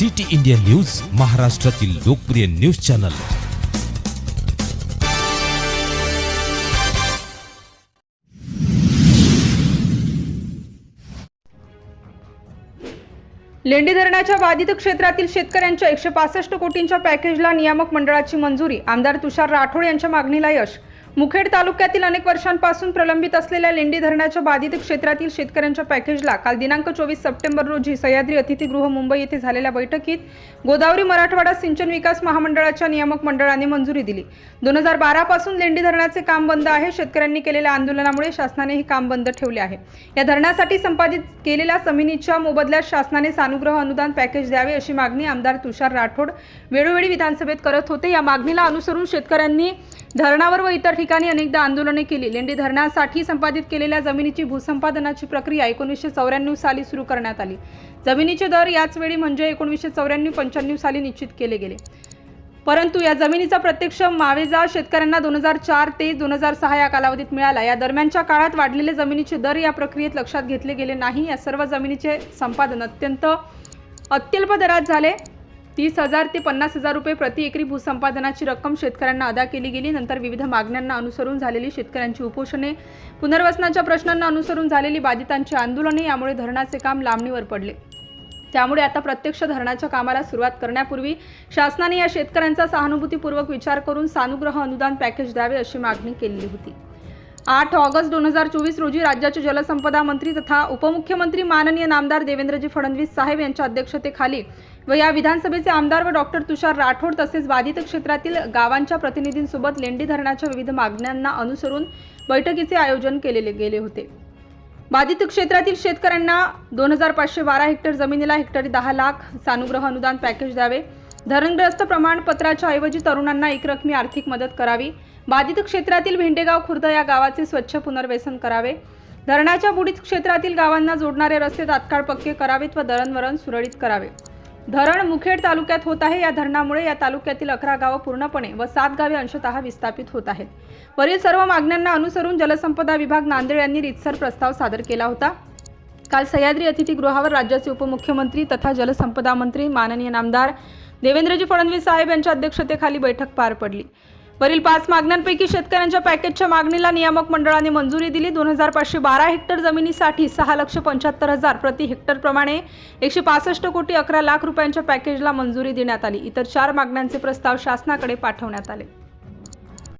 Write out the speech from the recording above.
City India news महाराष्ट्रातील लोकप्रिय news channel. लेंडी धरणाच्या बाधित क्षेत्रातील शेतकऱ्यांच्या एकशे पासष्ट कोटींच्या पॅकेजला नियामक मंडळाची मंजुरी. आमदार तुषार राठोड यांच्या मागणीला यश. मुखेड तालुक्यातील अनेक वर्षांपासून प्रलंबित असलेल्या लेंडी धरणाच्या बाधित क्षेत्रातील शेतकऱ्यांच्या पॅकेजला काल दिनांक चोवीस सप्टेंबर रोजी सह्याद्री अतिथीगृह मुंबई येथे झालेल्या बैठकीत गोदावरी मराठवाडा सिंचन विकास महामंडळाच्या नियामक मंडळाने मंजुरी दिली. दोन हजार बारा पासून लेंडी धरणाचे काम बंद आहे. शेतकऱ्यांनी केलेल्या आंदोलनामुळे शासनाने हे काम बंद ठेवले आहे. या धरणासाठी संपादित केलेल्या जमिनीच्या मोबदल्यात शासनाने सानुग्रह अनुदान पॅकेज द्यावे अशी मागणी आमदार तुषार राठोड वेळोवेळी विधानसभेत करत होते. या मागणीला अनुसरून शेतकऱ्यांनी धरणावर व इतर ठिकाणी अनेकदा आंदोलने केली. लेंडी धरणासाठी संपादित केलेल्या जमिनीची भूसंपादनाची प्रक्रिया एकोणीसशे चौऱ्याण्णव साली सुरू करण्यात आली. जमिनीचे दर याच वेळी म्हणजे एकोणीसशे चौऱ्याण्णव पंच्याण्णव साली निश्चित केले गेले. परंतु या जमिनीचा प्रत्यक्ष मावेजा शेतकऱ्यांना दोन हजार चार ते दोन हजार सहा या कालावधीत मिळाला. या दरम्यानच्या काळात वाढलेले जमिनीचे दर या प्रक्रियेत लक्षात घेतले गेले नाही. या सर्व जमिनीचे संपादन अत्यंत अत्यल्प दरात झाले. तीस हजार ते पन्नास हजार रुपये प्रति एकरी भूसंपादनाची रक्कम शेतकऱ्यांना अदा केली गेली. नंतर विविध मागण्यांना अनुसरून झालेली शेतकऱ्यांची उपोषणे पुनर्वसनाच्या प्रश्नांना अनुसरून झालेली बाधितांची आंदोलने यामुळे धरणाचे काम लांबणीवर पडले. त्यामुळे आता प्रत्यक्ष धरणाच्या कामाला सुरुवात करण्यापूर्वी शासनाने या शेतकऱ्यांचा सहानुभूतीपूर्वक विचार करून सानुग्रह अनुदान पॅकेज द्यावे अशी मागणी केलेली होती. आठ ऑगस्ट दोन हजार चोवीस रोजी राज्याचे जलसंपदा मंत्री तथा उपमुख्यमंत्री माननीय नामदार देवेंद्रजी फडणवीस साहेब यांच्या अध्यक्षतेखाली व या विधानसभेचे आमदार व डॉक्टर तुषार राठोड तसेच बाधित क्षेत्रातील गावांच्या प्रतिनिधींसोबत लेंडी धरणाच्या विविध मागण्यांना अनुसरून बैठकीचे आयोजन केलेले गेले होते. बाधित क्षेत्रातील शेतकऱ्यांना दोन हजार पाचशे बारा हेक्टर जमिनीला हेक्टरी दहा लाख सानुग्रह अनुदान पॅकेज द्यावे. धरणग्रस्त प्रमाणपत्राच्या ऐवजी तरुणांना एकरकमी आर्थिक मदत करावी. बाधित क्षेत्रातील भेंडेगाव खुर्द या गावाचे स्वच्छ पुनर्व्यसन करावे. धरणाच्या बुडीत क्षेत्रातील गावांना जोडणारे रस्ते तात्काळ पक्के करावेत व दळणवळण सुरळीत करावे. धरण मुखेड तालुक्यात होत आहे. या धरणामुळे या तालुक्यातील अकरा गावं पूर्णपणे व सात गावे अंशतः विस्थापित होत आहेत. वरील सर्व मागण्यांना अनुसरून जलसंपदा विभाग नांदेड यांनी रितसर प्रस्ताव सादर केला होता. काल सह्याद्री अतिथीगृहावर राज्याचे उपमुख्यमंत्री तथा जलसंपदा मंत्री माननीय नामदार देवेंद्रजी फडणवीस साहेब यांच्या अध्यक्षतेखाली बैठक पार पडली. वरील पाच मागण्यांपैकी शेतकऱ्यांच्या पॅकेजच्या मागणीला नियामक मंडळाने मंजुरी दिली. दोन हजार पाचशे बारा हेक्टर जमिनीसाठी सहा लक्ष पंच्याहत्तर हजार प्रति हेक्टरप्रमाणे एकशे पासष्ट कोटी अकरा लाख रुपयांच्या पॅकेजला मंजुरी देण्यात आली. इतर चार मागण्यांचे प्रस्ताव शासनाकडे पाठवण्यात आले.